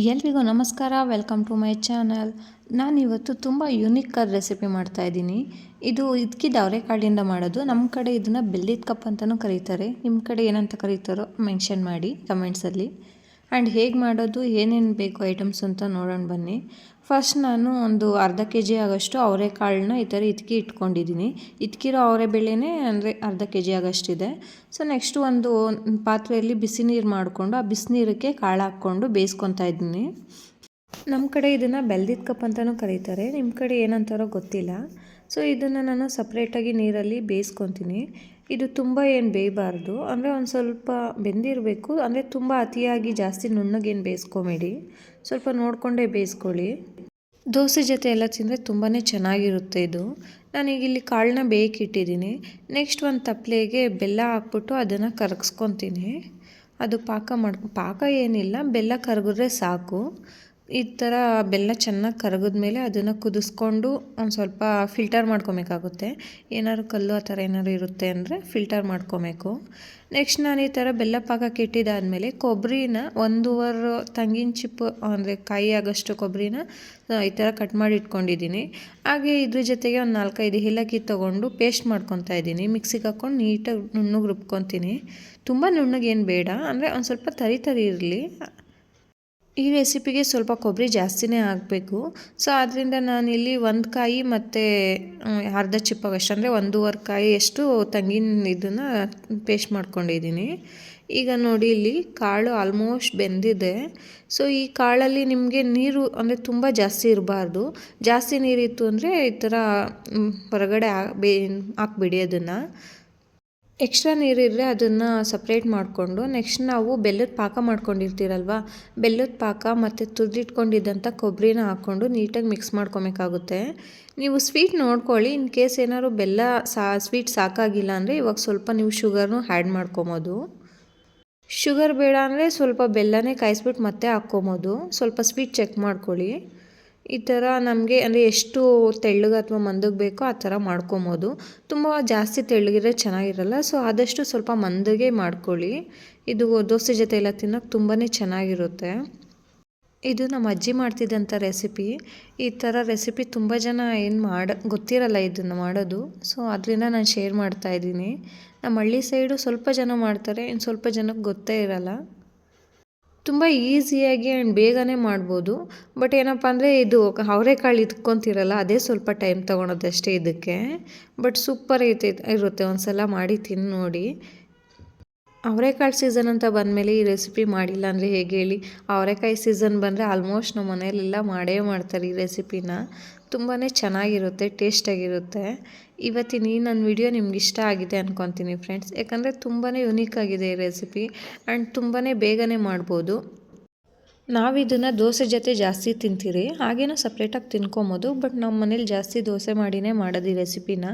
ಎಲ್ರಿಗೂ ನಮಸ್ಕಾರ welcome to my channel ನಾನಿವತ್ತು ತುಂಬ ಯುನಿಕ್ಕಾದ ರೆಸಿಪಿ ಮಾಡ್ತಾ ಇದ್ದೀನಿ. ಇದು ಇದಕ್ಕಿದ್ದ ಅವರೆಕಾಳಿಂದ ಮಾಡೋದು. ನಮ್ಮ ಕಡೆ ಇದನ್ನು ಬೆಲ್ಲಿದ ಕಪ್ ಅಂತಲೂ ಕರೀತಾರೆ. ನಿಮ್ಮ ಕಡೆ ಏನಂತ ಕರೀತಾರೋ ಮೆನ್ಷನ್ ಮಾಡಿ ಕಮೆಂಟ್ಸಲ್ಲಿ ಆ್ಯಂಡ್ ಹೇಗೆ ಮಾಡೋದು, ಏನೇನು ಬೇಕು ಐಟಮ್ಸ್ ಅಂತ ನೋಡೋಣ ಬನ್ನಿ. ಫಸ್ಟ್ ನಾನು ಒಂದು ಅರ್ಧ ಕೆ ಜಿ ಆಗೋಷ್ಟು ಅವರೆಕಾಳನ್ನ ಈ ಥರ ಇಟ್ಕಿ ಇಟ್ಕೊಂಡಿದ್ದೀನಿ. ಇಟ್ಕಿರೋ ಅವರೆ ಬೆಳೆನೇ ಅಂದರೆ ಅರ್ಧ ಕೆ ಜಿ ಆಗೋಷ್ಟಿದೆ. ಸೊ ನೆಕ್ಸ್ಟು ಒಂದು ಪಾತ್ರೆಯಲ್ಲಿ ಬಿಸಿ ನೀರು ಮಾಡಿಕೊಂಡು ಆ ಬಿಸಿನೀರಕ್ಕೆ ಕಾಳು ಹಾಕ್ಕೊಂಡು ಬೇಯಿಸ್ಕೊತಾ ಇದ್ದೀನಿ. ನಮ್ಮ ಕಡೆ ಇದನ್ನು ಬೆಲ್ದಿದ ಕಪ್ ಅಂತಲೂ ಕರೀತಾರೆ. ನಿಮ್ಮ ಕಡೆ ಏನಂತಾರೋ ಗೊತ್ತಿಲ್ಲ. ಸೊ ಇದನ್ನು ನಾನು ಸಪ್ರೇಟಾಗಿ ನೀರಲ್ಲಿ ಬೇಯಿಸ್ಕೊತೀನಿ. ಇದು ತುಂಬ ಏನು ಬೇಯಬಾರ್ದು. ಅಂದರೆ ಒಂದು ಸ್ವಲ್ಪ ಬೆಂದಿರಬೇಕು. ಅಂದರೆ ತುಂಬ ಅತಿಯಾಗಿ ಜಾಸ್ತಿ ನುಣ್ಣಗೇನು ಬೇಯಿಸ್ಕೊಬೇಡಿ. ಸ್ವಲ್ಪ ನೋಡಿಕೊಂಡೇ ಬೇಯಿಸ್ಕೊಳ್ಳಿ. ದೋಸೆ ಜೊತೆ ಎಲ್ಲ ತಿಂದರೆ ತುಂಬಾ ಚೆನ್ನಾಗಿರುತ್ತೆ ಇದು. ನಾನೀಗ ಇಲ್ಲಿ ಕಾಳನ್ನ ಬೇಯಕ್ಕಿಟ್ಟಿದ್ದೀನಿ ನೆಕ್ಸ್ಟ್ ಒಂದು ತಪ್ಪಲೆಗೆ ಬೆಲ್ಲ ಹಾಕ್ಬಿಟ್ಟು ಅದನ್ನು ಕರಗಿಸ್ಕೊತೀನಿ. ಅದು ಪಾಕ ಮಾಡ್ಕೊ ಪಾಕ ಏನಿಲ್ಲ. ಬೆಲ್ಲ ಕರಗಿದ್ರೆ ಸಾಕು. ಈ ಥರ ಬೆಲ್ಲ ಚೆನ್ನಾಗಿ ಕರಗಿದ ಮೇಲೆ ಅದನ್ನು ಕುದಿಸ್ಕೊಂಡು ಒಂದು ಸ್ವಲ್ಪ ಫಿಲ್ಟರ್ ಮಾಡ್ಕೊಬೇಕಾಗುತ್ತೆ. ಏನಾದ್ರು ಕಲ್ಲು ಆ ಥರ ಏನಾದ್ರು ಇರುತ್ತೆ ಅಂದರೆ ಫಿಲ್ಟರ್ ಮಾಡ್ಕೊಬೇಕು. ನೆಕ್ಸ್ಟ್ ನಾನು ಈ ಥರ ಬೆಲ್ಲ ಪಾಕಕ್ಕೆ ಇಟ್ಟಿದ್ದಾದಮೇಲೆ ಕೊಬ್ಬರಿನ ಒಂದೂವರೆ ತಂಗಿನ ಚಿಪ್ಪು ಅಂದರೆ ಕಾಯಿ ಆಗೋಷ್ಟು ಕೊಬ್ಬರಿನ ಈ ಥರ ಕಟ್ ಮಾಡಿ ಇಟ್ಕೊಂಡಿದ್ದೀನಿ. ಹಾಗೆ ಇದ್ರ ಜೊತೆಗೆ ಒಂದು ನಾಲ್ಕೈದು ಹಿಲಕ್ಕಿ ತೊಗೊಂಡು ಪೇಸ್ಟ್ ಮಾಡ್ಕೊತಾ ಇದ್ದೀನಿ. ಮಿಕ್ಸಿಗೆ ಹಾಕ್ಕೊಂಡು ನೀಟಾಗಿ ನುಣ್ಣಗೆ ರುಬ್ಕೊತೀನಿ. ತುಂಬ ನುಣ್ಣಗೇನು ಬೇಡ. ಅಂದರೆ ಒಂದು ಸ್ವಲ್ಪ ತರಿ ತರಿ ಇರಲಿ. ಈ ರೆಸಿಪಿಗೆ ಸ್ವಲ್ಪ ಕೊಬ್ಬರಿ ಜಾಸ್ತಿನೇ ಹಾಕಬೇಕು. ಸೊ ಆದ್ದರಿಂದ ನಾನಿಲ್ಲಿ ಒಂದು ಕಾಯಿ ಮತ್ತು ಅರ್ಧ ಚಿಪ್ಪಗಷ್ಟು ಅಂದರೆ ಒಂದೂವರೆ ಕಾಯಿ ಎಷ್ಟು ತಂಗಿನ ಇದನ್ನು ಪೇಸ್ಟ್ ಮಾಡ್ಕೊಂಡಿದ್ದೀನಿ. ಈಗ ನೋಡಿ ಇಲ್ಲಿ ಕಾಳು ಆಲ್ಮೋಸ್ಟ್ ಬೆಂದಿದೆ. ಸೊ ಈ ಕಾಳಲ್ಲಿ ನಿಮಗೆ ನೀರು ಅಂದರೆ ತುಂಬ ಜಾಸ್ತಿ ಇರಬಾರ್ದು. ಜಾಸ್ತಿ ನೀರಿತ್ತು ಅಂದರೆ ಈ ಥರ ಹೊರಗಡೆ ಹಾಕ್ಬಿಡಿ ಅದನ್ನು. ಎಕ್ಸ್ಟ್ರಾ ನೀರಿದ್ದರೆ ಅದನ್ನು ಸಪ್ರೇಟ್ ಮಾಡಿಕೊಂಡು ನೆಕ್ಸ್ಟ್ ನಾವು ಬೆಲ್ಲದ ಪಾಕ ಮಾಡ್ಕೊಂಡಿರ್ತೀರಲ್ವ? ಬೆಲ್ಲದ ಪಾಕ ಮತ್ತು ತುರಿದಿಟ್ಕೊಂಡಿದ್ದಂಥ ಕೊಬ್ಬರಿನ ಹಾಕ್ಕೊಂಡು ನೀಟಾಗಿ ಮಿಕ್ಸ್ ಮಾಡ್ಕೊಬೇಕಾಗುತ್ತೆ. ನೀವು ಸ್ವೀಟ್ ನೋಡ್ಕೊಳ್ಳಿ ಇನ್ ಕೇಸ್ ಏನಾದ್ರು ಬೆಲ್ಲ ಸಾ ಸ್ವೀಟ್ ಸಾಕಾಗಿಲ್ಲ ಅಂದರೆ ಇವಾಗ ಸ್ವಲ್ಪ ನೀವು ಶುಗರ್ನು ಆ್ಯಡ್ ಮಾಡ್ಕೊಬೋದು. ಶುಗರ್ ಬೇಡ ಅಂದರೆ ಸ್ವಲ್ಪ ಬೆಲ್ಲನೇ ಕಾಯಿಸ್ಬಿಟ್ಟು ಮತ್ತೆ ಹಾಕ್ಕೊಬೋದು. ಸ್ವಲ್ಪ ಸ್ವೀಟ್ ಚೆಕ್ ಮಾಡ್ಕೊಳ್ಳಿ. ಈ ಥರ ನಮಗೆ ಅಂದರೆ ಎಷ್ಟು ತೆಳ್ಳಗೆ ಅಥವಾ ಮಂದಗೆ ಬೇಕೋ ಆ ಥರ ಮಾಡ್ಕೊಬೋದು. ತುಂಬ ಜಾಸ್ತಿ ತೆಳ್ಳಗಿದ್ರೆ ಚೆನ್ನಾಗಿರಲ್ಲ, ಸೊ ಆದಷ್ಟು ಸ್ವಲ್ಪ ಮಂದಗೆ ಮಾಡ್ಕೊಳ್ಳಿ. ಇದು ದೋಸೆ ಜೊತೆ ಎಲ್ಲ ತಿನ್ನೋಕೆ ತುಂಬಾ ಚೆನ್ನಾಗಿರುತ್ತೆ. ಇದು ನಮ್ಮ ಅಜ್ಜಿ ಮಾಡ್ತಿದ್ದಂಥ ರೆಸಿಪಿ. ಈ ಥರ ರೆಸಿಪಿ ತುಂಬ ಜನ ಏನು ಮಾಡ, ಗೊತ್ತಿರಲ್ಲ ಇದನ್ನು ಮಾಡೋದು. ಸೊ ಅದರಿಂದ ನಾನು ಶೇರ್ ಮಾಡ್ತಾ ಇದ್ದೀನಿ. ನಮ್ಮ ಹಳ್ಳಿ ಸೈಡು ಸ್ವಲ್ಪ ಜನ ಮಾಡ್ತಾರೆ, ಇನ್ನು ಸ್ವಲ್ಪ ಜನಕ್ಕೆ ಗೊತ್ತೇ ಇರಲ್ಲ. ತುಂಬ ಈಸಿಯಾಗಿ ಆ್ಯಂಡ್ ಬೇಗನೆ ಮಾಡ್ಬೋದು. ಬಟ್ ಏನಪ್ಪ ಅಂದರೆ ಇದು ಅವರೆಕಾಳು ಇದ್ಕೊಂತಿರಲ್ಲ, ಅದೇ ಸ್ವಲ್ಪ ಟೈಮ್ ತೊಗೊಳೋದಷ್ಟೇ ಇದಕ್ಕೆ. ಬಟ್ ಸೂಪರ್ ಐತೆ, ಇರುತ್ತೆ. ಒಂದು ಸಲ ಮಾಡಿ ತಿಂದು ನೋಡಿ. ಅವರೆಕಾಳು ಸೀಸನ್ ಅಂತ ಬಂದಮೇಲೆ ಈ ರೆಸಿಪಿ ಮಾಡಿಲ್ಲ ಅಂದರೆ ಹೇಗೆ ಹೇಳಿ? ಅವರೆಕಾಯಿ ಸೀಸನ್ ಬಂದರೆ ಆಲ್ಮೋಸ್ಟ್ ನಮ್ಮ ಮನೆಯಲ್ಲೆಲ್ಲ ಮಾಡೇ ಮಾಡ್ತಾರೆ ಈ ರೆಸಿಪಿನ ತುಂಬಾ ಚೆನ್ನಾಗಿರುತ್ತೆ ಟೇಸ್ಟಾಗಿರುತ್ತೆ ಇವತ್ತಿನ ಈ ನನ್ನ ವಿಡಿಯೋ ನಿಮ್ಗೆ ಇಷ್ಟ ಆಗಿದೆ ಅಂದ್ಕೊತೀನಿ ಫ್ರೆಂಡ್ಸ್ ಯಾಕಂದರೆ ತುಂಬಾ ಯುನೀಕ್ ಆಗಿದೆ ಈ ರೆಸಿಪಿ ಆ್ಯಂಡ್ ತುಂಬಾ ಬೇಗನೆ ಮಾಡ್ಬೋದು. ನಾವು ಇದನ್ನು ದೋಸೆ ಜೊತೆ ಜಾಸ್ತಿ ತಿಂತೀರಿ, ಹಾಗೇನೂ ಸಪ್ರೇಟಾಗಿ ತಿನ್ಕೊಬೋದು ಬಟ್ ನಮ್ಮ ಮನೇಲಿ ಜಾಸ್ತಿ ದೋಸೆ ಮಾಡಿನೇ ಮಾಡೋದು ಈ ರೆಸಿಪಿನ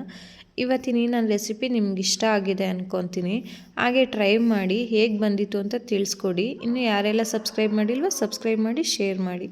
ಇವತ್ತಿನ ನನ್ನ ರೆಸಿಪಿ ನಿಮ್ಗೆ ಇಷ್ಟ ಆಗಿದೆ ಅಂದ್ಕೊತೀನಿ ಹಾಗೆ ಟ್ರೈ ಮಾಡಿ ಹೇಗೆ ಬಂದಿತ್ತು ಅಂತ ತಿಳಿಸ್ಕೊಡಿ. ಇನ್ನು ಯಾರೆಲ್ಲ ಸಬ್ಸ್ಕ್ರೈಬ್ ಮಾಡಿಲ್ವೋ ಸಬ್ಸ್ಕ್ರೈಬ್ ಮಾಡಿ ಶೇರ್ ಮಾಡಿ.